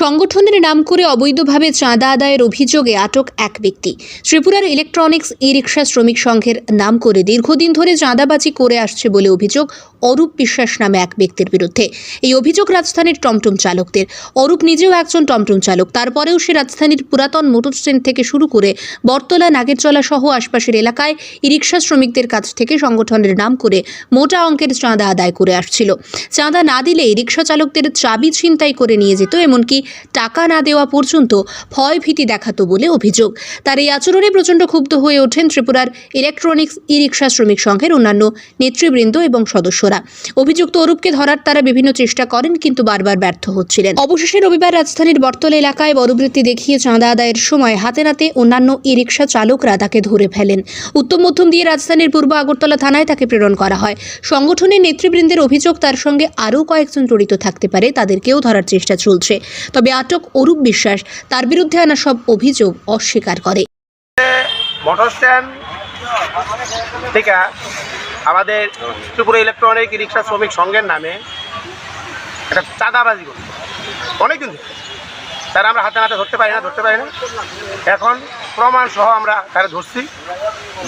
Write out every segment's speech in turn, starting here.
সংগঠনের নাম করে অবৈধভাবে চাঁদা আদায়ের অভিযোগে আটক এক ব্যক্তি। ত্রিপুরার ইলেকট্রনিক্স ই রিক্সা শ্রমিক সংঘের নাম করে দীর্ঘদিন ধরে চাঁদাবাজি করে আসছে বলে অভিযোগ অরূপ বিশ্বাস নামে এক ব্যক্তির বিরুদ্ধে। এই অভিযোগ রাজধানীর টমটম চালকদের। অরূপ নিজেও একজন টমটম চালক। তারপরেও সে রাজধানীর পুরাতন মোটর স্ট্যান্ড থেকে শুরু করে বটতলা, নাগেরচলা সহ আশপাশের এলাকায় ই রিক্সা শ্রমিকদের কাছ থেকে সংগঠনের নাম করে মোটা অঙ্কের চাঁদা আদায় করে আসছিল। চাঁদা না দিলে রিক্সা চালকদের চাবি ছিনতাই করে নিয়ে যেত, এমনকি টাকা না দেওয়া পর্যন্ত ভয় ভীতি দেখাতো বলে অভিযোগ। তার এই আচরণে প্রচণ্ড ক্ষুব্ধ হয়ে ওঠেন ত্রিপুরার ইলেকট্রনিক্স ই রিক্সা শ্রমিক সংঘের অন্যান্য নেতৃবৃন্দ এবং সদস্যরা। অভিযুক্ত অরূপকে ধরার তারা বিভিন্ন চেষ্টা করেন, কিন্তু বারবার ব্যর্থ হচ্ছিলেন। অবশেষে রবিবার রাজধানীর বটতলা এলাকায় বড়বৃত্তি দেখিয়ে চাঁদা আদায়ের সময় হাতে নাতে অন্যান্য ই রিক্সা চালকরা তাকে ধরে ফেলেন। উত্তম মধ্যম দিয়ে রাজধানীর পূর্ব আগরতলা থানায় তাকে প্রেরণ করা হয়। সংগঠনের নেতৃবৃন্দের অভিযোগ, তার সঙ্গে আরও কয়েকজন জড়িত থাকতে পারে, তাদেরকেও ধরার চেষ্টা চলছে। তবে আটক অরূপ বিশ্বাস। তার বিরুদ্ধে আনা সব অভিযোগ অস্বীকার করে। মোটর স্ট্যান্ড থেকে আমাদের ত্রিপুরা ইলেকট্রনিক রিক্সা শ্রমিক সংঘের নামে একটা চাঁদাবাজি করছে। অনেকদিন তারা আমরা হাতে হাতে ধরতে পারি না ধরতে পারি না। এখন প্রমাণ সহ আমরা তারা ধরছি।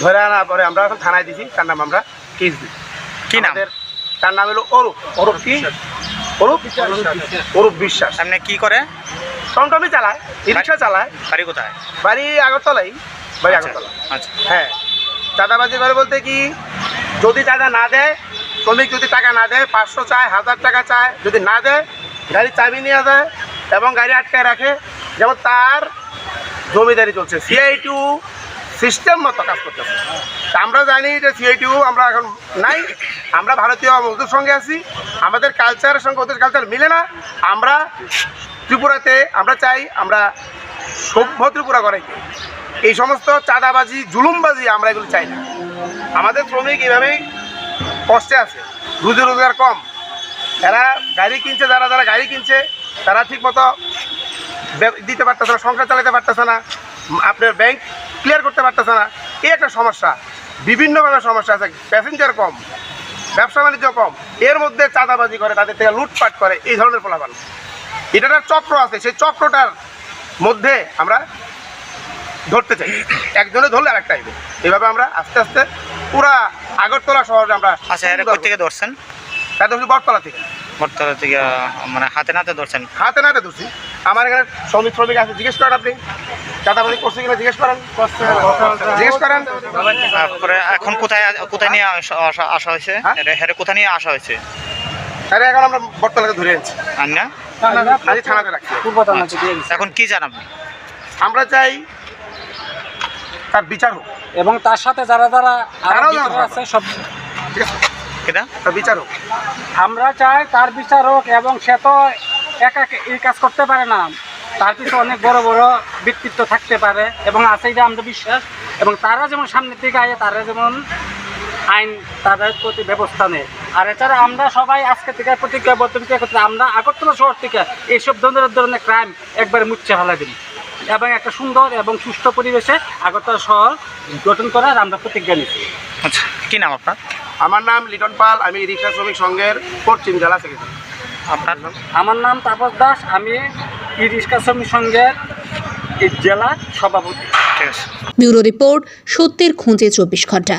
ধরে আনার পরে আমরা এখন থানায় দিছি। তার নাম আমরা কেস দিই। কি নাম? তার নাম হলো অরূপ। অরূপ কি? অরূপ অরূপ বিশ্বাস। সামনে কি করে? টমটমি চালায় রিক্সা চালায়। বাড়ি কোথায়? বাড়ি আগরতলাই বাড়ি আচ্ছা, আগরতলা। আচ্ছা। হ্যাঁ। চাঁদাবাজি করে বলতে কি যদি চাঁদা না দেয় শ্রমিক যদি টাকা না দেয় পাঁচশো চায় হাজার টাকা চায় যদি না দেয় গাড়ি চাবি নিয়ে যায় এবং গাড়ি আটকায় রাখে যেমন তার জমিদারি চলছে। সিআই টু সিস্টেম মতো কাজ করতেছে। আমরা জানি যে সিআই টু আমরা এখন নাই। আমরা ভারতীয় মজদুর সঙ্গে আছি। আমাদের কালচারের সঙ্গে ওদের কালচার মিলে না। আমরা ত্রিপুরাতে আমরা চাই আমরা সভ্য ত্রিপুরা করাইতে এই সমস্ত চাঁদাবাজি, জুলুমবাজি আমরা এগুলো চাই না। আমাদের শ্রমিক এভাবেই কষ্টে আছে। রুজি রোজগার কম। এরা গাড়ি কিনছে, যারা যারা গাড়ি কিনছে, তারা ঠিক মতো দিতে পারতেছে না, সংসার চালাতে পারতেছে না। আপনার ব্যাংক ক্লিয়ার করতে পারতেছে না। এই একটা সমস্যা। বিভিন্নভাবে সমস্যা আছে। প্যাসেঞ্জার কম ব্যবসা বাণিজ্য কম। এর মধ্যে চাঁদাবাজি করে তাদের থেকে লুটপাট করে এই ধরনের ফলাফল। এটার একটা চক্র আছে। সেই চক্রটার মধ্যে আমরা ধরতে চাই। একজনে ধরলে আরেকটা আইবে। এইভাবে আমরা আস্তে আস্তে পুরা আগরতলা শহরে আমরা আচ্ছা এর থেকে ধরছেন? তাদের বটতলা থেকে। বটতলা থেকে মানে হাতে নাতে ধরছেন? হাতে নাতে ধরছি। আমার এখানে শ্রমিক শ্রমিক আছে জিজ্ঞেস করেন আপনি। চাঁদাবাজি করছে কিনা জিজ্ঞেস করেন। জিজ্ঞেস করেন। তারপরে এখন কোথায় কোথায় নিয়ে আসা- হয়েছে? হ্যাঁ? কোথায় নিয়ে আসা হয়েছে? আরে এখন আমরা বটতলাকে ধরে আনছি। আর না? আজ থানাতে রাখছি। এখন কি আমরা চাই তার বিচার হোক। এবং তার সাথে যারা যারা আছে সব ঠিক আছে? কেটা তার বিচার হোক। আমরা চাই তার বিচার হোক এবং সে তো একা এই কাজ করতে পারে না। তার পিছনে অনেক বড় বড় ব্যক্তিত্ব থাকতে পারে এবং আছে এটা আমরা বিশ্বাস। এবং তারা যেমন সামনের দিকে আয় তারা যেমন আইন তাদের প্রতি ব্যবস্থা নেয়। আর এছাড়া আমরা সবাই আজকে থেকে প্রতিজ্ঞাবদ্ধ করতে আমরা আগরতলা শহর থেকে এইসব ধরনের ধরনের ক্রাইম একবারে মুচ্ছে ফেলা দিন এবং একটা সুন্দর এবং সুস্থ পরিবেশে আগরতলা শহর গঠন করার আমরা প্রতিজ্ঞা নিচ্ছি। আচ্ছা কি নাম আপনার? আমার নাম লিটন পাল আমি রিক্সা শ্রমিক সংঘের পশ্চিম জেলা সেক্রেটারি আপনার আমার নাম তাপস দাস আমি ই রিক্সা শ্রমিক সংঘের জেলা সভাপতি। ঠিক আছে। ব্যুরো রিপোর্ট সত্যের খুঁজে চব্বিশ ঘণ্টা।